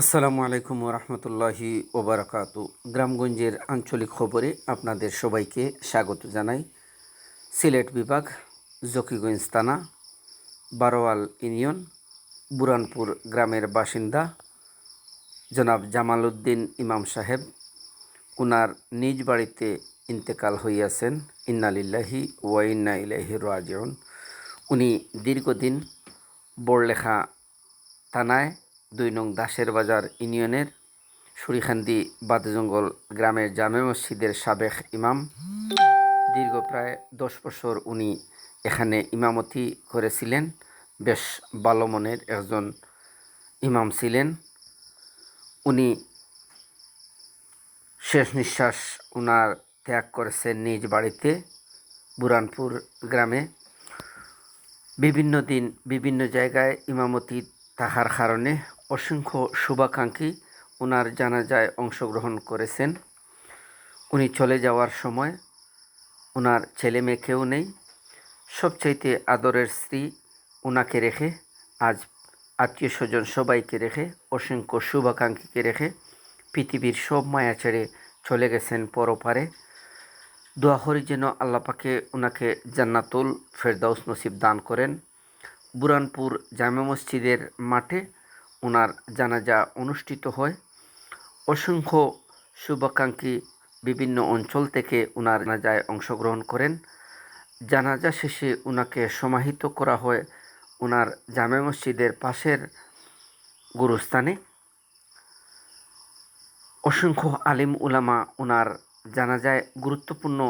আসসালামু আলাইকুম রহমতুল্লাহি ওবরাকাতু। গ্রামগঞ্জের আঞ্চলিক খবরে আপনাদের সবাইকে স্বাগত জানাই। সিলেট বিভাগ, জকিগঞ্জ থানা, বারোয়াল ইউনিয়ন, বুরানপুর গ্রামের বাসিন্দা জনাব জামাল উদ্দিন ইমাম সাহেব। উনার নিজ বাড়িতে ইন্তেকাল হইয়াছেন। ইন্নালিল্লাহি ওয়া ইন্না ইলাইহি রাজিউন। উনি দীর্ঘদিন বড়লেখা থানায় দুই নং দাসের বাজার ইউনিয়নের সুরিখান্দি বাদজঙ্গল গ্রামের জামে মসজিদের সাবেক ইমাম। দীর্ঘ প্রায় দশ বছর উনি এখানে ইমামতি করেছিলেন। বেশ ভালো মনের একজন ইমাম ছিলেন। উনি শেষ নিঃশ্বাস উনার ত্যাগ করেছেন নিজ বাড়িতে, বুরানপুর গ্রামে। বিভিন্ন দিন বিভিন্ন জায়গায় ইমামতি থাকার কারণে অসংখ্য শুভাকাঙ্ক্ষী ওনার জানাজায় অংশগ্রহণ করেছেন। উনি চলে যাওয়ার সময় ওনার ছেলে মেয়ে কেউ নেই। সবচাইতে আদরের স্ত্রী ওনাকে রেখে, আজ আত্মীয় স্বজন সবাইকে রেখে, অসংখ্য শুভাকাঙ্ক্ষীকে রেখে পৃথিবীর সব মায়া ছেড়ে চলে গেছেন পরপারে। দোয়া করি যেন আল্লাপাকে ওনাকে জান্নাতুল ফেরদাউস নসিব দান করেন। বুরানপুর জামে মসজিদের মাঠে ওনার জানাজা অনুষ্ঠিত হয়। অসংখ্য শুভাকাঙ্ক্ষী বিভিন্ন অঞ্চল থেকে ওনার জানাজায় অংশগ্রহণ করেন। জানাজা শেষে ওনাকে সমাহিত করা হয় ওনার জামে মসজিদের পাশের গুরুস্থানে। অসংখ্য আলিম উলামা ওনার জানাজায় গুরুত্বপূর্ণ